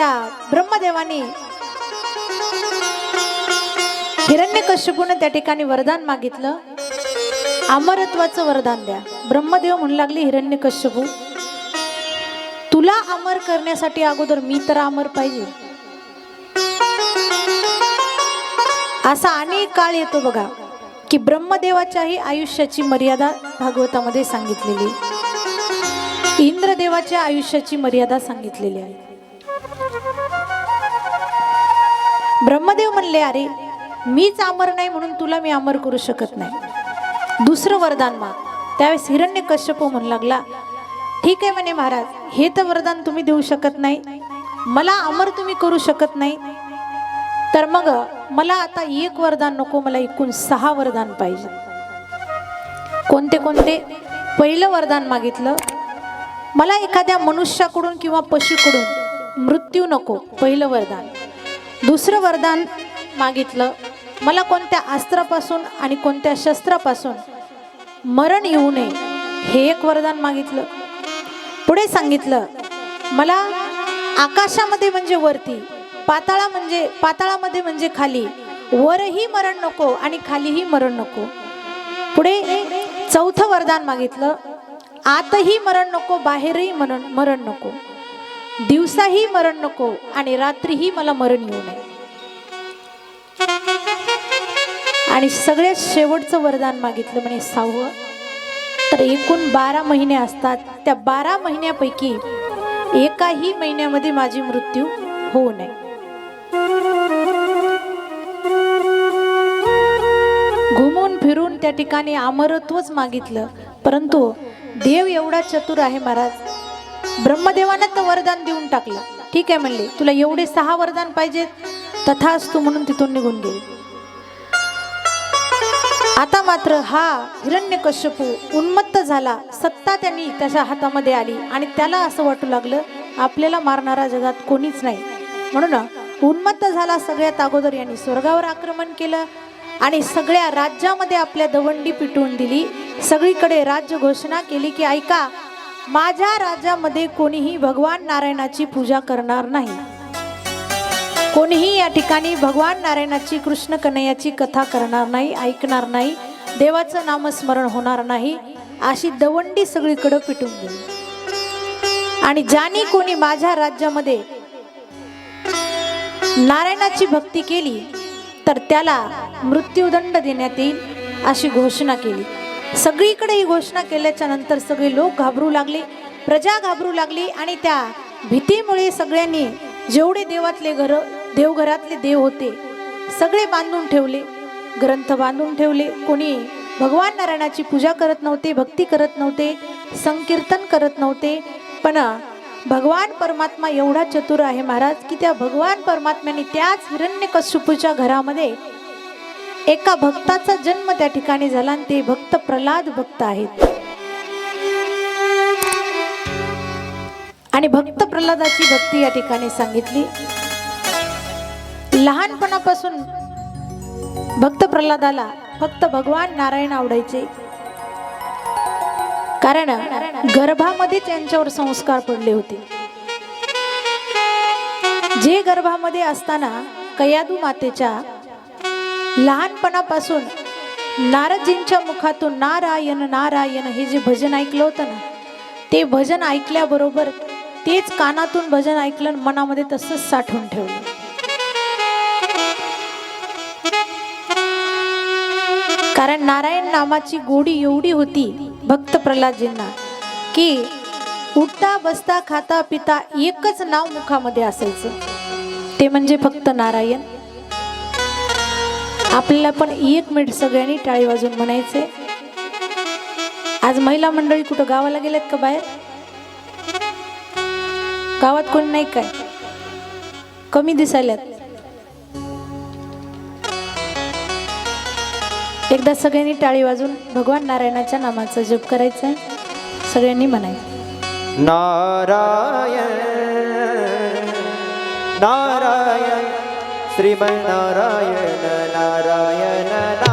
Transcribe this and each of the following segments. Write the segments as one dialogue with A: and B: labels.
A: त्या ब्रह्मदेवाने हिरण्यकश्यपूने त्या ठिकाणी वरदान मागितलं. अमरत्वाचं वरदान द्या. ब्रह्मदेव म्हणू लागले हिरण्यकश्यपू तुला अमर करण्यासाठी अगोदर मी तर अमर पाहिजे. असा अनेक काळ येतो बघा की ब्रह्मदेवाच्याही आयुष्याची मर्यादा भागवतामध्ये सांगितलेली इंद्रदेवाच्या आयुष्याची मर्यादा सांगितलेली आहे. ब्रह्मदेव म्हणले अरे मीच अमर नाही म्हणून तुला मी अमर करू शकत नाही. दुसरं वरदान माग. त्यावेळेस हिरण्य कश्यप म्हणू लागला ठीक आहे म्हणे महाराज हे तर वरदान तुम्ही देऊ शकत नाही. मला अमर तुम्ही करू शकत नाही. तर मग मला आता एक वरदान नको मला एकूण सहा वरदान पाहिजे. कोणते कोणते? पहिलं वरदान मागितलं मला एखाद्या मनुष्याकडून किंवा पशुकडून मृत्यू नको. पहिलं वरदान. दुसरं वरदान मागितलं. मला कोणत्या अस्त्रापासून आणि कोणत्या शस्त्रापासून मरण येऊ नये हे एक वरदान मागितलं. पुढे सांगितलं मला आकाशामध्ये म्हणजे वरती पाताळा म्हणजे पाताळामध्ये म्हणजे खाली वरही मरण नको आणि खालीही मरण नको. पुढे चौथं वरदान मागितलं आतही मरण नको बाहेरही मरण मरण नको. दिवसाही मरण नको आणि रात्रीही मला मरण येऊ नये. आणि सगळ्यात शेवटचं वरदान मागितलं म्हणे सहावं तर एकूण बारा महिने असतात. त्या बारा महिन्यापैकी एकाही महिन्यामध्ये माझी मृत्यू होऊ नये. घुमून फिरून त्या ठिकाणी अमरत्वच मागितलं. परंतु देव एवढा चतुर आहे महाराज. ब्रह्मदेवानं तर वरदान देऊन टाकलं. ठीक आहे म्हणले तुला एवढे सहा वरदान पाहिजेत तथाच तू म्हणून तिथून निघून गेली. आता मात्र हा हिरण्यकश्यपू उन्मत्त झाला सत्ता त्यांनी त्याच्या हातामध्ये आली आणि त्याला असं वाटू लागलं आपल्याला मारणारा जगात कोणीच नाही. म्हणून उन्मत्त झाला सगळ्यात अगोदर यांनी स्वर्गावर आक्रमण केलं आणि सगळ्या राज्यामध्ये आपल्या दवंडी पिटवून दिली. सगळीकडे राज्य घोषणा केली की ऐका माझ्या राज्यामध्ये कोणीही भगवान नारायणाची पूजा करणार नाही. कोणीही या ठिकाणी भगवान नारायणाची कृष्ण कन्हैयाची कथा करणार नाही ऐकणार नाही देवाचं नामस्मरण होणार नाही अशी दवंडी सगळीकडे पिटून गेली. आणि ज्याने कोणी माझ्या राज्यामध्ये नारायणाची भक्ती केली तर त्याला मृत्यूदंड देण्यात येईल अशी घोषणा केली. सगळीकडे ही घोषणा केल्याच्यानंतर सगळे लोक घाबरू लागले प्रजा घाबरू लागली आणि त्या भीतीमुळे सगळ्यांनी जेवढे देवातले घर देवघरातले देव होते सगळे बांधून ठेवले ग्रंथ बांधून ठेवले. कोणी भगवान नारायणाची पूजा करत नव्हते भक्ती करत नव्हते संकीर्तन करत नव्हते पण भगवान परमात्मा एवढा चतुर आहे महाराज की त्या भगवान परमात्म्याने त्याच हिरण्यकश्यपूच्या घरामध्ये एका भक्ताचा जन्म त्या ठिकाणी झाला आणि ते भक्त प्रल्हाद भक्त आहेत. आणि भक्त प्रल्हादाची भक्ती या ठिकाणी सांगितली. लहानपणापासून भक्त प्रल्हादाला फक्त भगवान नारायण आवडायचे. कारण गर्भामध्ये त्यांच्यावर संस्कार पडले होते. जे गर्भामध्ये असताना कयादू मातेच्या लहानपणापासून नारदजींच्या मुखातून नारायण नारायण हे जे भजन ऐकलं होतं ना ते भजन ऐकल्याबरोबर तेच कानातून भजन ऐकलं मनामध्ये तसंच साठवून ठेवलं. कारण नारायण नामाची गोडी एवढी होती भक्त प्रल्हादजींना की उठता बसता खाता पिता एकच नाव मुखामध्ये असायचं. ते म्हणजे फक्त नारायण. आपल्याला पण एक मिनिट सगळ्यांनी टाळी वाजून म्हणायचे. आज महिला मंडळी कुठं गावाला गेलेत का बाहेर? गावात कोणी नाही काय? कमी दिसायल्यात. एकदा सगळ्यांनी टाळी वाजून भगवान नारायणाच्या नामाचा जप करायचा आहे सगळ्यांनी म्हणायचं.
B: नारायण नारायण. श्रीमन्नारायण नारायण नारायण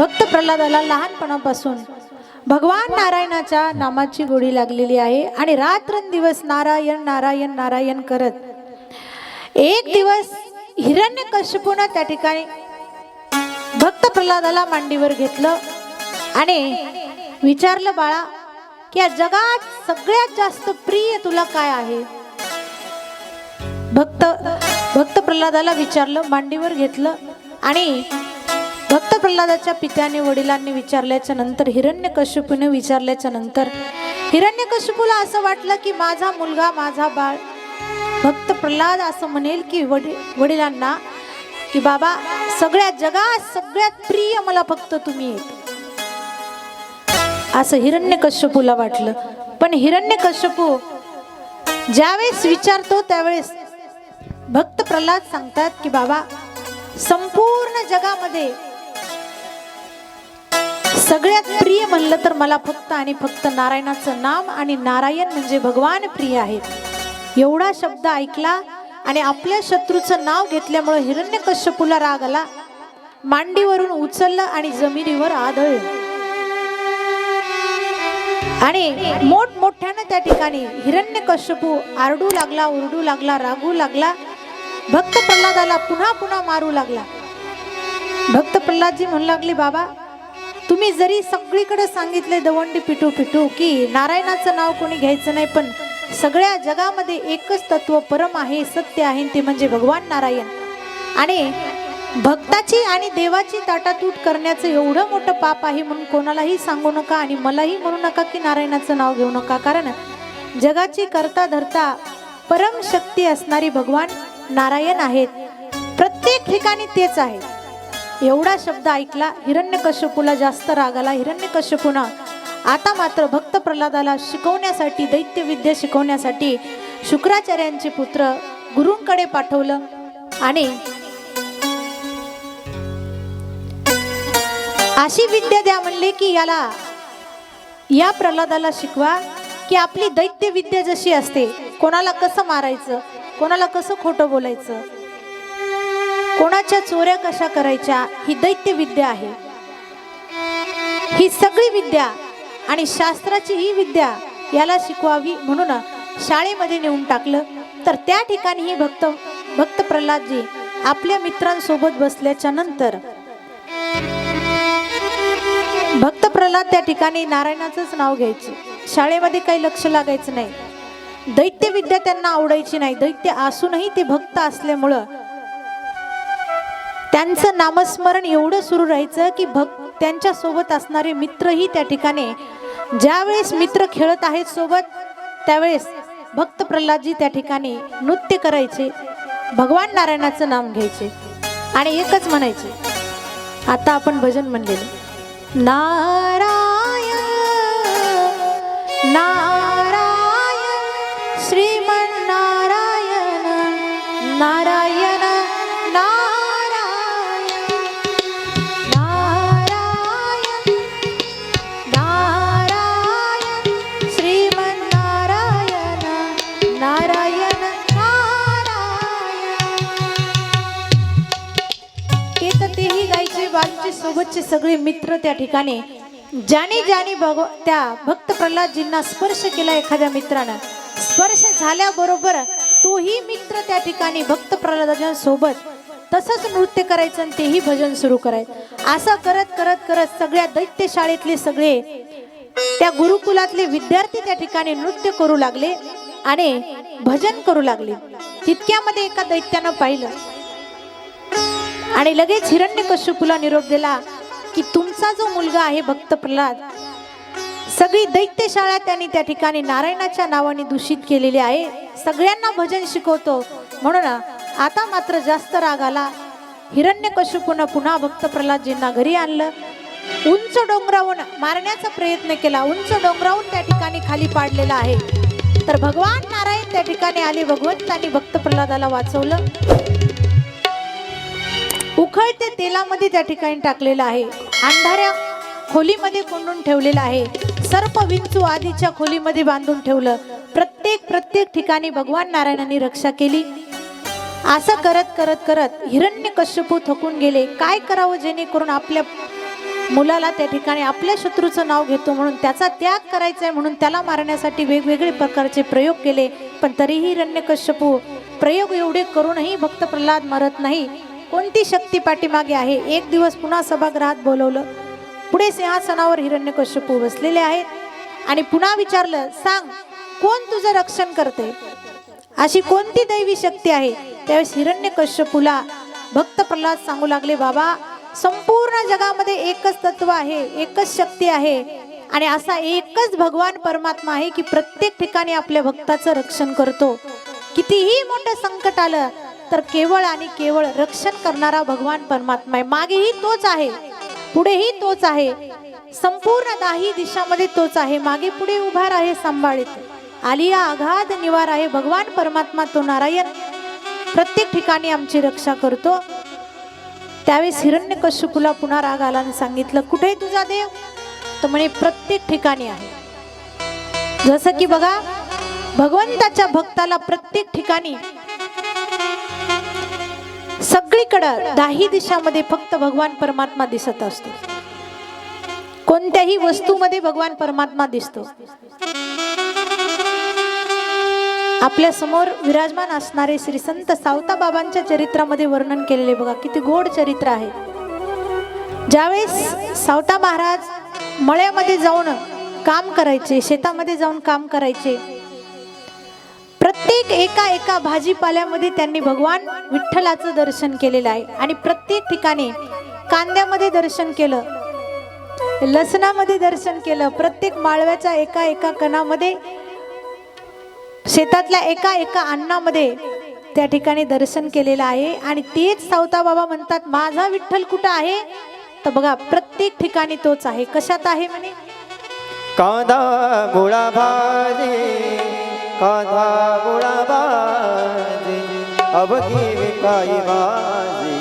A: भक्त प्रल्हादाला लहानपणापासून भगवान नारायणाच्या नामाची गोडी लागलेली आहे आणि रात्रंदिवस नारायण नारायण नारायण करत एक दिवस हिरण्य कश्यपून त्या ठिकाणी भक्त प्रल्हादाला मांडीवर घेतलं आणि विचारलं बाळा की या जगात सगळ्यात जास्त प्रिय तुला काय आहे? भक्त भक्त प्रल्हादाला विचारलं मांडीवर घेतलं आणि भक्त प्रल्हादाच्या पित्याने वडिलांनी विचारल्याच्या नंतर हिरण्यकश्यपूने विचारल्याच्या नंतर हिरण्यकश्यपूला असं वाटलं की माझा मुलगा माझा बाळ भक्त प्रल्हाद असं म्हणेल की वडील वडिलांना की बाबा सगळ्या जगात सगळ्यात प्रिय मला फक्त तुम्ही असं हिरण्यकश्यपूला वाटलं. पण हिरण्यकश्यपू ज्यावेळेस विचारतो त्यावेळेस भक्त प्रल्हाद सांगतात की बाबा संपूर्ण जगामध्ये सगळ्यात प्रिय म्हणलं तर मला फक्त आणि फक्त नारायणाचं नाम आणि नारायण म्हणजे भगवान प्रिय आहेत एवढा शब्द ऐकला आणि आपल्या शत्रूचं नाव घेतल्यामुळे हिरण्यकश्यपूला राग आला. मांडीवरून उचललं आणि जमिनीवर आदळलं. आणि मोठमोठ्यानं त्या ठिकाणी हिरण्यकश्यपू आरडू लागला ओरडू लागला रागू लागला. भक्त प्रल्हादाला पुन्हा पुन्हा मारू लागला. भक्त प्रल्हादजी म्हणू लागले बाबा तुम्ही जरी सगळीकडे सांगितले दवंडी पिटू पिटू की नारायणाचं नाव कोणी घ्यायचं नाही पण सगळ्या जगामध्ये एकच तत्व परम आहे सत्य आहे ते म्हणजे भगवान नारायण. आणि भक्ताची आणि देवाची ताटातूट करण्याचं एवढं मोठं पाप आहे म्हणून कोणालाही सांगू नका आणि मलाही म्हणू नका की नारायणाचं नाव घेऊ नका कारण जगाची करता धरता परम शक्ती असणारी भगवान नारायण आहेत. प्रत्येक ठिकाणी तेच आहे. एवढा शब्द ऐकला हिरण्यकश्यपूला जास्त राग आला. हिरण्यकश्यपूनं आता मात्र भक्त प्रल्हादाला शिकवण्यासाठी दैत्यविद्या शिकवण्यासाठी शुक्राचार्यांचे पुत्र गुरूंकडे पाठवलं आणि अशी विद्या द्या म्हणले की याला या प्रल्हादाला शिकवा की आपली दैत्य विद्या जशी असते कोणाला कसं मारायचं कोणाला कसं खोटं बोलायचं. कोणाच्या चोऱ्या कशा करायच्या ही दैत्य विद्या आहे. ही सगळी विद्या आणि शास्त्राची ही विद्या याला शिकवावी म्हणून शाळेमध्ये नेऊन टाकलं. तर त्या ठिकाणी ही भक्त भक्त प्रल्हादजी आपल्या मित्रांसोबत बसल्याच्या नंतर भक्त प्रल्हाद त्या ठिकाणी नारायणाचंच नाव घ्यायचे. शाळेमध्ये काही लक्ष लागायचं नाही. दैत्य विद्या त्यांना आवडायची नाही. दैत्य असूनही ते भक्त असल्यामुळं त्यांचं नामस्मरण एवढं सुरू राहायचं की भक्त त्यांच्यासोबत असणारे मित्रही त्या ठिकाणी ज्यावेळेस मित्र खेळत आहेत सोबत त्यावेळेस भक्त प्रल्हादजी त्या ठिकाणी नृत्य करायचे भगवान नारायणाचं नाम घ्यायचे आणि एकच म्हणायचे. आता आपण भजन म्हणलेलं. नारायण नारायण सोबतचे सगळे मित्र त्या ठिकाणी. ज्याने ज्याने भगव त्या भक्त प्रल्हादजींना स्पर्श केला एखाद्या मित्रानं. स्पर्श झाल्याबरोबर तोही मित्र त्या ठिकाणी भक्त प्रल्हादाच्या सोबत तसंच नृत्य करायचं आणि तेही भजन सुरू करायचं. असं करत करत करत सगळ्या दैत्य शाळेतले सगळे त्या गुरुकुलातले विद्यार्थी त्या ठिकाणी नृत्य करू लागले आणि भजन करू लागले. तितक्यामध्ये एका दैत्यानं पाहिलं. आणि लगेच हिरण्यकश्यपूला निरोप दिला की तुमचा जो मुलगा आहे भक्त प्रल्हाद सगळी दैत्यशाळा त्यांनी त्या ठिकाणी नारायणाच्या नावाने दूषित केलेली आहे. सगळ्यांना भजन शिकवतो. म्हणून आता मात्र जास्त राग आला. हिरण्यकश्यपूनं पुन्हा भक्त प्रल्हादजींना घरी आणलं. उंच डोंगरावून मारण्याचा प्रयत्न केला. उंच डोंगरावून त्या ठिकाणी खाली पाडलेला आहे. तर भगवान नारायण त्या ठिकाणी आले. भगवंतांनी भक्त प्रल्हादाला वाचवलं. उखळते तेलामध्ये त्या ठिकाणी टाकलेलं आहे. अंधाऱ्या खोलीमध्ये कोंडून ठेवलेलं आहे. सर्प विंचू आधीच्या खोलीमध्ये बांधून ठेवलं. प्रत्येक प्रत्येक ठिकाणी भगवान नारायणाने रक्षा केली. असं करत करत करत हिरण्य कश्यपू थकून गेले. काय करावं जेणेकरून आपल्या मुलाला त्या ठिकाणी आपल्या शत्रूचं नाव घेतो म्हणून त्याचा त्याग करायचा आहे म्हणून त्याला मारण्यासाठी वेगवेगळे प्रकारचे प्रयोग केले. पण तरीही हिरण्यकश्यपू प्रयोग एवढे करूनही भक्त प्रल्हाद मरत नाही. कोणती शक्ती पाठीमागे आहे? एक दिवस पुन्हा सभागृहात बोलवलं. पुढे सिंहासनावर हिरण्यकश्यपू बसलेले आहेत आणि पुन्हा विचारलं सांग कोण तुझं रक्षण करते? अशी कोणती दैवी शक्ती आहे? त्यावेळेस हिरण्यकश्यपूला भक्त प्रल्हाद सांगू लागले बाबा संपूर्ण जगामध्ये एकच तत्व आहे एकच शक्ती आहे. आणि असा एकच भगवान परमात्मा आहे की प्रत्येक ठिकाणी आपल्या भक्ताचं रक्षण करतो. कितीही मोठं संकट आलं तर केवळ आणि केवळ रक्षण करणारा भगवान परमात्मा आहे. मागेही तोच आहे पुढेही तोच आहे. संपूर्ण दाही दिशामध्ये तोच आहे. मागे पुढे उभा आहे सांभाळीत. आलिया आघात निवार आहे. भगवान परमात्मा तो नारायण. प्रत्येक ठिकाणी आमची रक्षा करतो. त्यावेळेस हिरण्य कश्यपूला पुन्हा राग आला आणि सांगितलं कुठे तुझा देव? तर म्हणे प्रत्येक ठिकाणी आहे. जसं की बघा भगवंताच्या भक्ताला प्रत्येक ठिकाणी सगळीकडं दाही दिशामध्ये फक्त भगवान परमात्मा दिसत असतो. कोणत्याही वस्तूमध्ये भगवान परमात्मा दिसतो. आपल्यासमोर विराजमान असणारे श्री संत सावता बाबांच्या चरित्रामध्ये वर्णन केलेले बघा किती गोड चरित्र आहे. ज्यावेळेस सावता महाराज मळ्यामध्ये जाऊन काम करायचे शेतामध्ये जाऊन काम करायचे प्रत्येक एका एका भाजीपाल्यामध्ये त्यांनी भगवान विठ्ठलाचं दर्शन केलेलं आहे. आणि प्रत्येक ठिकाणी कांद्यामध्ये दर्शन केलं लसणामध्ये दर्शन केलं प्रत्येक माळव्याच्या एका एका कणामध्ये शेतातल्या एका एका अन्नामध्ये त्या ठिकाणी दर्शन केलेलं आहे. आणि तेच सावता बाबा म्हणतात माझा विठ्ठल कुठं आहे? तर बघा प्रत्येक ठिकाणी तोच आहे. कशात आहे म्हणे?
B: कांदा मुळा भाजी. कांदा मुळा भाजी अवघी विकाई
A: बाजी?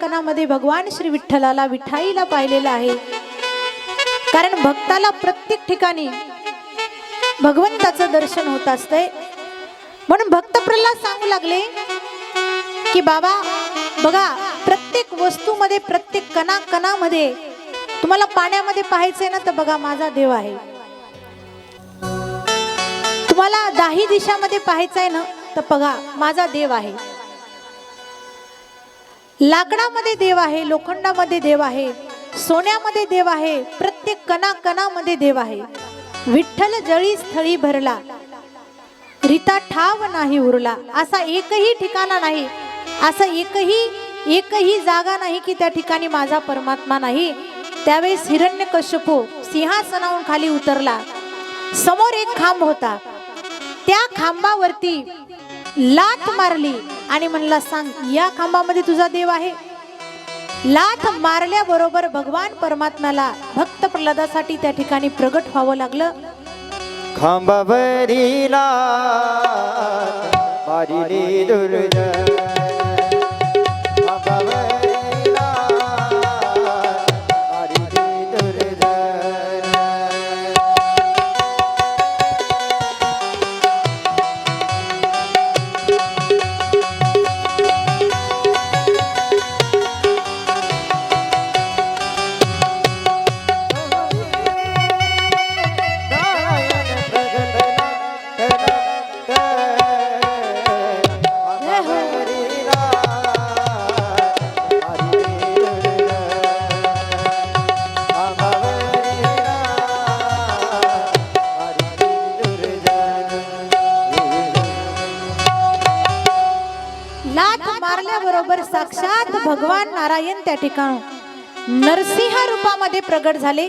A: प्रत्येक भगवान श्री विठ्ठलाला विठाईला पाहिलेलं आहे. कारण भक्ताला प्रत्येक ठिकाणी भगवंताचं दर्शन होत असतंय. म्हणून भक्त प्रल्हाद सांगू लागले की बाबा बघा प्रत्येक वस्तूमध्ये प्रत्येक कणा कणामध्ये तुम्हाला पाण्यामध्ये पाहायचंय ना तर बघा माझा देव आहे. तुम्हाला दाही दिशामध्ये पाहायचंय ना तर बघा माझा देव आहे. लाकडामध्ये देव आहे लोखंडामध्ये देव आहे सोन्यामध्ये देव आहे प्रत्येक कणा कणामध्ये देव आहे. विठ्ठल जळी स्थळी भरला. रिता ठाव नाही उरला. असा एकही ठिकाणा नाही. असं एकही एकही जागा नाही की त्या ठिकाणी माझा परमात्मा नाही. त्यावेळेस हिरण्य कश्यपू सिंहासनाहून खाली उतरला. समोर एक खांब होता. त्या खांबावरती लाथ मारली. आणि म्हणला सांग या खांबामध्ये तुझा देव आहे. लाथ मारल्याबरोबर भगवान परमात्म्याला भक्त प्रल्हादासाठी त्या ठिकाणी प्रगट व्हावं लागलं.
B: खांबावरीला
A: लाथ साक्षात भगवान नारायण त्या ठिकाण. नरसिंह रूपामध्ये प्रगट झाले.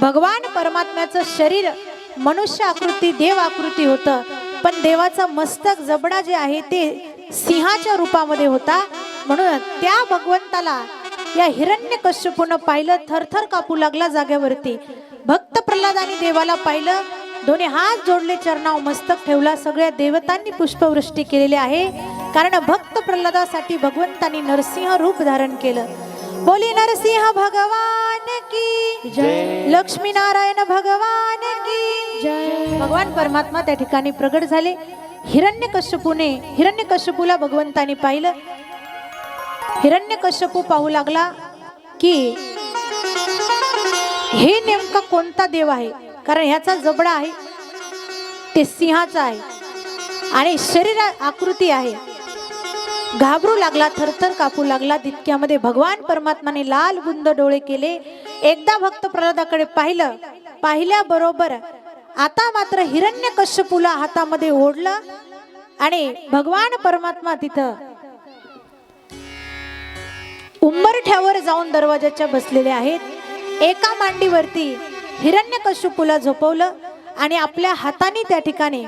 A: भगवान परमात्म्याचं शरीर मनुष्य आकृती देव आकृती होतं. पण देवाचं मस्तक जबडा जे आहे ते सिंहाच्या रूपामध्ये होता. म्हणून त्या भगवंताला या हिरण्य कश्यपून पाहिलं थरथर कापू लागला जागेवरती. भक्त प्रल्हादाने देवाला पाहिलं. दोन्ही हात जोडले चरणाव मस्तक ठेवला. सगळ्या देवतांनी पुष्पवृष्टी केलेली आहे. कारण भक्त प्रल्हादासाठी भगवंतांनी नरसिंह रूप धारण केलं. बोली नरसिंह भगवान की
B: जय.
A: लक्ष्मी नारायण भगवान की जय? भगवान परमात्मा त्या ठिकाणी प्रगट झाले. हिरण्यकश्यपूने हिरण्यकश्यपूला भगवंतानी पाहिलं. हिरण्यकश्यपू पाहू लागला की हे नेमका कोणता देव आहे? कारण ह्याचा जबडा आहे. ते सिंहाचा आहे. आणि शरीर आकृती आहे. घाबरू लागला थरथर कापू लागला. तितक्यामध्ये भगवान परमात्माने लाल बुंद डोळे केले. एकदा भक्त प्रल्हादाकडे पाहिलं. पाहिल्याबरोबर आता मात्र हिरण्य कश्यपूला हातामध्ये ओढलं आणि भगवान परमात्मा तिथं उंबरठ्यावर जाऊन दरवाजाच्या बसलेले आहेत. एका मांडीवरती हिरण्यकश्यपूला झोपवलं आणि आपल्या हाताने त्या ठिकाणी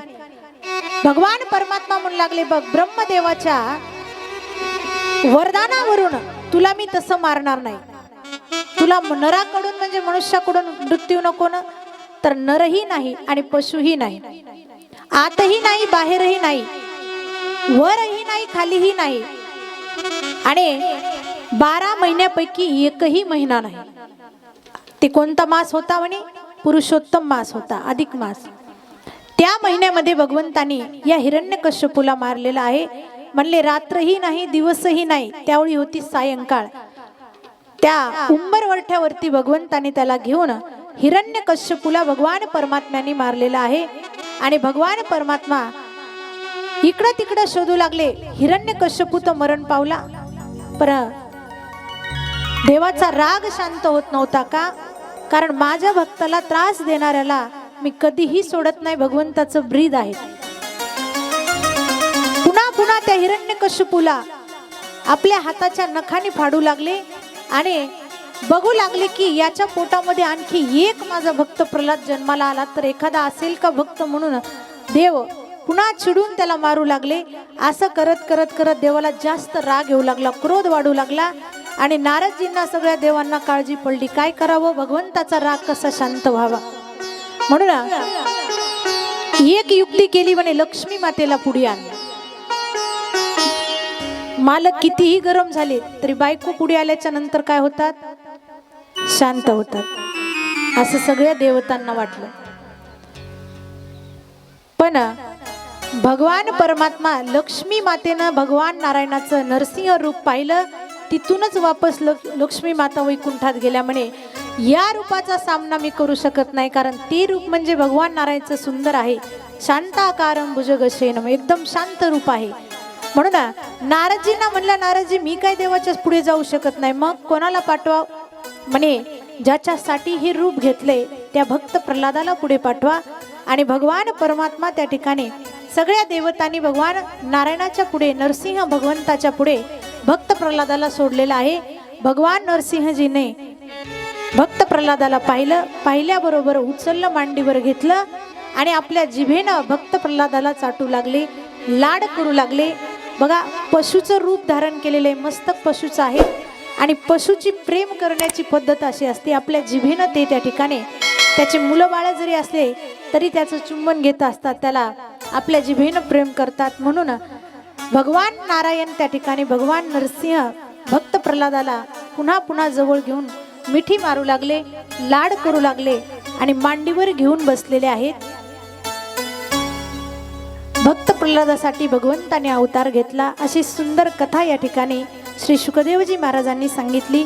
A: भगवान परमात्मा म्हणू लागले बघ ब्रह्मदेवाच्या वरदानावरून तुला मी तसं मारणार नाही. तुला नराकडून म्हणजे मनुष्याकडून मृत्यू नको ना? तर नरही नाही आणि पशुही नाही. आतही नाही बाहेरही नाही. वरही नाही खालीही नाही. आणि बारा महिन्यापैकी एकही महिना नाही. ते कोणता मास होता म्हणे? पुरुषोत्तम मास होता अधिक मास. त्या महिन्यामध्ये भगवंतानी या हिरण्यकश्यपूला मारलेला आहे. म्हणले रात्रही नाही दिवसही नाही. त्यावेळी होती सायंकाळ. त्या उंबरवरठ्यावरती भगवंताने त्याला घेऊन हिरण्यकश्यपूला भगवान परमात्म्याने मारलेला आहे आणि भगवान परमात्मा इकडं तिकडं शोधू लागले. हिरण्यकश्यपू तर मरण पावला. पर देवाचा राग शांत होत नव्हता का? कारण माझ्या भक्ताला त्रास देणाऱ्याला मी कधीही सोडत नाही. भगवंताचं ब्रीद आहे. पुन्हा त्या हिरण्यकश्यपूला आपल्या हाताच्या नखाने फाडू लागले आणि बघू लागले की याच्या पोटामध्ये आणखी एक माझा भक्त प्रल्हाद जन्माला आला. तर एखादा असेल का भक्त म्हणून? देव पुन्हा चिडून त्याला मारू लागले. असं करत करत करत देवाला जास्त राग येऊ लागला क्रोध वाढू लागला आणि नारदजींना सगळ्या देवांना काळजी पडली. काय करावं? भगवंताचा राग कसा शांत व्हावा? म्हणून एक युक्ती केली म्हणे लक्ष्मी मातेला पुढे आणली मालक कितीही गरम झाले तरी बायको पुढे आल्याच्यानंतर काय होतात? शांत होतात. असं सगळ्या देवतांना वाटलं. पण भगवान परमात्मा लक्ष्मी मातेनं भगवान नारायणाचं नरसिंह रूप पाहिलं तिथूनच वापस लक्ष लक्ष्मी माता वैकुंठात गेल्या म्हणे या रूपाचा सामना मी करू शकत नाही कारण ते रूप म्हणजे भगवान नारायणचं सुंदर आहे. शांताकारम भुजगशेनम एकदम शांत रूप आहे. म्हणून ना, नारदजींना म्हणलं नारदजी मी काय देवाच्या पुढे जाऊ शकत नाही. मग कोणाला पाठवा? म्हणे ज्याच्यासाठी हे रूप घेतले त्या भक्त प्रल्हादाला पुढे पाठवा. आणि भगवान परमात्मा त्या ठिकाणी सगळ्या देवतांनी भगवान नारायणाच्या पुढे नरसिंह भगवंताच्या पुढे भक्त प्रल्हादाला सोडलेला आहे. भगवान नरसिंहजीने भक्त प्रल्हादाला पाहिलं पाहिल्याबरोबर उचललं मांडीवर घेतलं आणि आपल्या जिभेनं भक्त प्रल्हादाला चाटू लागले लाड करू लागले. बघा पशुचं रूप धारण केलेलं आहे मस्तक पशुचं आहे. आणि पशुची प्रेम करण्याची पद्धत अशी असते आपल्या जिभेनं ते त्या ठिकाणी त्याचे मुलं बाळं जरी असले तरी त्याचं चुंबन घेत असतात त्याला आपल्या जिभेनं प्रेम करतात. म्हणून भगवान नारायण त्या ठिकाणी भगवान नरसिंह भक्त प्रल्हादाला पुन्हा पुन्हा जवळ घेऊन मिठी मारू लागले लाड करू लागले आणि मांडीवर घेऊन बसलेले आहेत. भक्त प्रल्हादासाठी भगवंताने अवतार घेतला अशी सुंदर कथा या ठिकाणी श्री शुकदेवजी महाराजांनी सांगितली.